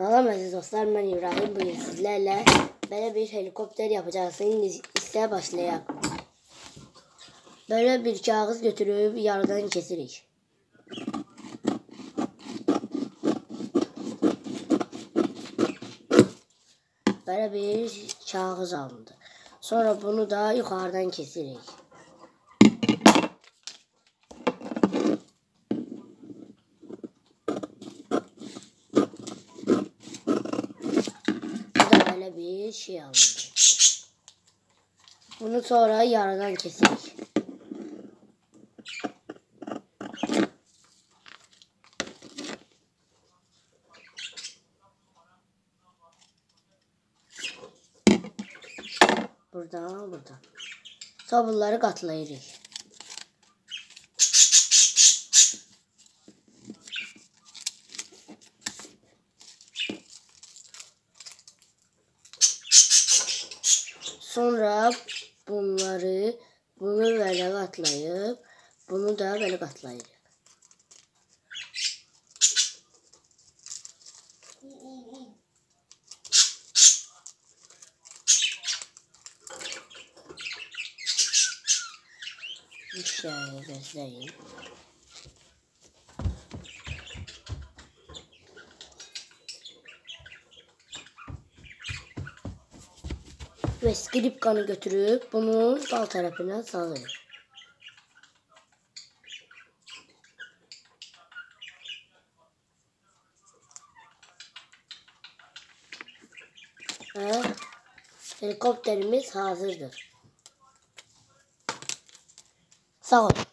Salam aziz dostlar, ben İbrahim. Bugün sizlerle böyle bir helikopter yapacağız. Şimdi ise başlayalım. Böyle bir kağıt götürüp yarıdan kesirik. Böyle bir kağıt alındı. Sonra bunu da yukarıdan kesirik. Bu da böyle bir şey alındı. Bunu sonra yarıdan kesirik. Buradan buradan. Sonra bunları Sonra bunları bunu böyle katlayıp bunu da böyle katlayırıq. Bir gözleyin. Ve skripkanı götürüp bunun dal tarafına salıyor. Ve helikopterimiz hazırdır. Sağ olun.